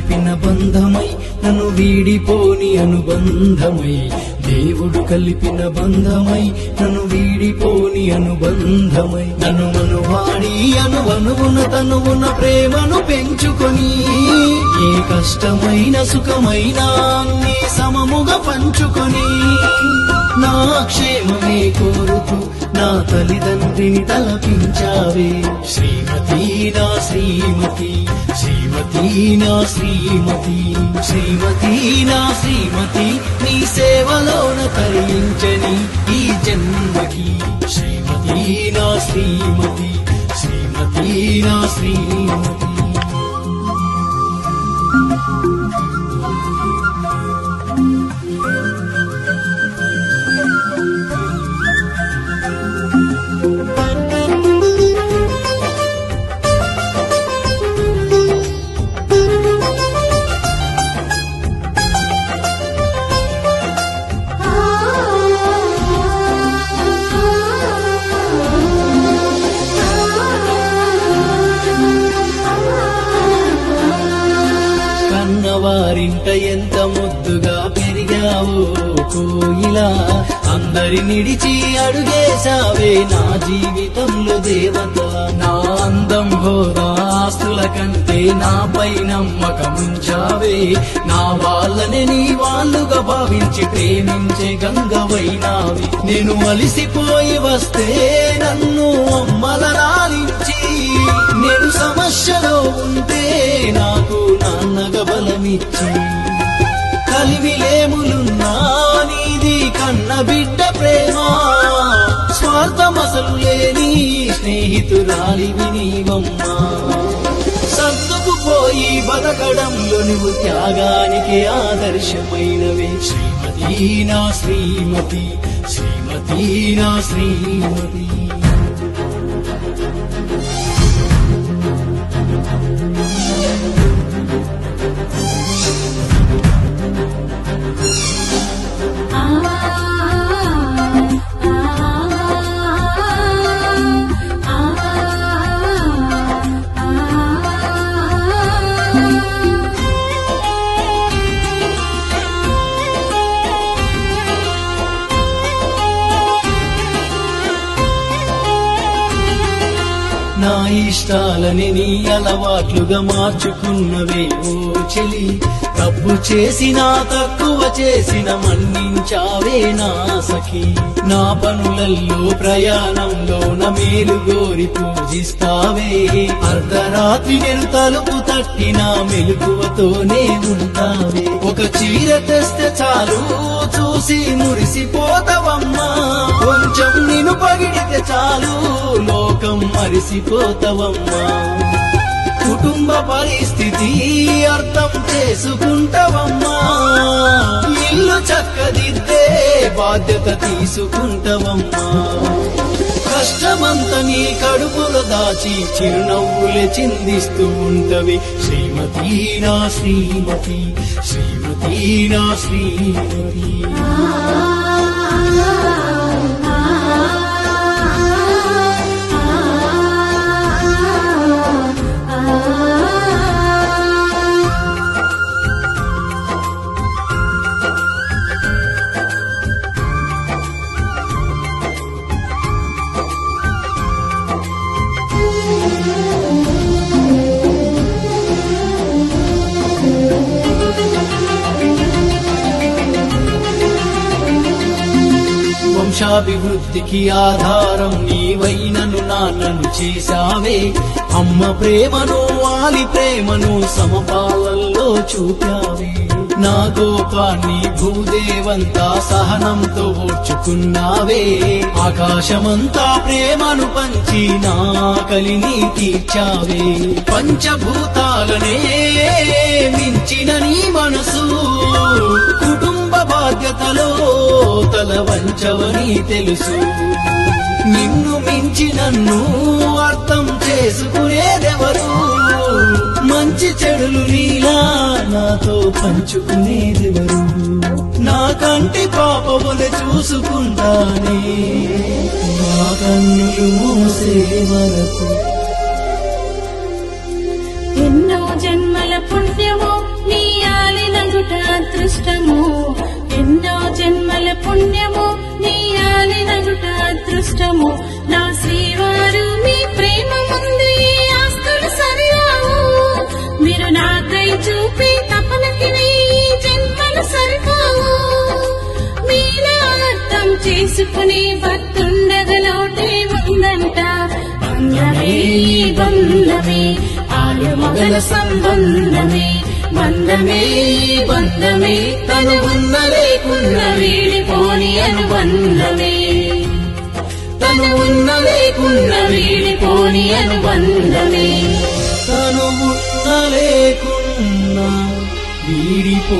కలిపిన బంధమై నన్ను వీడిపోని అనుబంధమై. దేవుడు కలిపిన బంధమై నన్ను వీడిపోని అనుబంధమై. నన్ను మనువాడి అనువనువున తనువున ప్రేమను పెంచుకొని. ఏ కష్టమైన సుఖమైన అన్ని సమముగా పంచుకొని. నా క్షేమమే కోరుతూ నా తల్లిదండ్రిని తలపించావే. శ్రీమతి నా శ్రీమతి. శ్రీమతి నా శ్రీమతి శ్రీమతి నా శ్రీమతి నీ సేవలోన తరించని ఈ జన్మకి. శ్రీమతి నా శ్రీమతి శ్రీమతి నా శ్రీమతి. ఎంత ముద్దుగా పెరిగావు కోయిలా. అందరి నిడిచి అడుగేశావే నా జీవితంలో దేవత. నా అందం హోదా ఆస్తుల కంటే నాపై నమ్మకముంచావే నా వాళ్ళని నీ వాళ్ళుగా భావించి ప్రేమించే గంగవైనావి. నేను అలిసిపోయి వస్తే నన్ను అమ్మల రాలించి. నేను సమస్యలో ఉంటే నాకు నాన్నగా బలమిచ్చి స్నేహితురాలివి నీవమ్మా సర్దుకుపోయి బతకడంలో నువ్వు త్యాగానికి ఆదర్శమైనవే. శ్రీమతి నా శ్రీమతి శ్రీమతి నా శ్రీమతి. నా ఇష్టాలని నీ అలవాట్లుగా మార్చుకున్నవే ఓ చెలి. తప్పు చేసినా తక్కువ చేసిన మన్నించావే నా సఖి. నా పనులల్లో ప్రయాణంలో నా మేలు గోరి పూజిస్తావే. అర్ధరాత్రి నేను తలుపు తట్టిన మెలకువతోనే ఉంటావే. చీర తెస్తే చాలు చూసి మురిసిపోతావమ్మా. కొంచెం నిన్ను పగిడితే చాలు లోకం మరిసిపోతావమ్మా కుటుంబ పరిస్థితి అర్థం చేసుకుంటావమ్మా. ఇల్లు చక్కదిద్దే బాధ్యత తీసుకుంటావమ్మా. కష్టమంత నీ కడుపులో దాచి చిరునవ్వులే చిందిస్తూ ఉంటవి. శ్రీమతి నా శ్రీమతి శ్రీమతి నా శ్రీమతి. అభివృద్ధికి ఆధారం నీవైనను నాన్నను చేశావే. అమ్మ ప్రేమను వాలి ప్రేమను సమపాలల్లో చూపావే. నా కోపాన్ని భూదేవంతా సహనంతో ఓర్చుకున్నావే. ఆకాశమంతా ప్రేమను పంచి నా కలిని తీర్చావే. పంచభూతాలనే మించిన నీ మనసు. కుటుంబ బాధ్యతలో తల వంచవని తెలుసు. నిన్ను మించి నన్ను అర్థం చేసుకునేదెవరు? మంచి చెడులు నీలా నాతో పంచుకునేదెవరు? నా కంటి పాపములు చూసుకుంటానే. నా కన్నులు మూసే వరకు. ఎన్నో జన్మల పుణ్యము అదృష్టము ఎన్నో జన్మల పుణ్యము నీ ఆలినగుట అదృష్టము. నా శ్రీవారు మీ ప్రేమ ముందు ఆస్తులు సరియావు మీరు నాకై చూపి తపనకి జన్మలు సరిపోవు. మీలా అర్థం చేసుకునే భక్తుండగలోటే ఉందంట. బంధమే బంధమే ఆలు మొదల సంబంధమే. బంధమే బంధమే తను ఉన్న లేకున్న వీడిపోని అనుబంధమే తను ఉన్న లేకున్న వీడిపోని అనుబంధమే తను ఉన్న లేకున్నా వీడిపో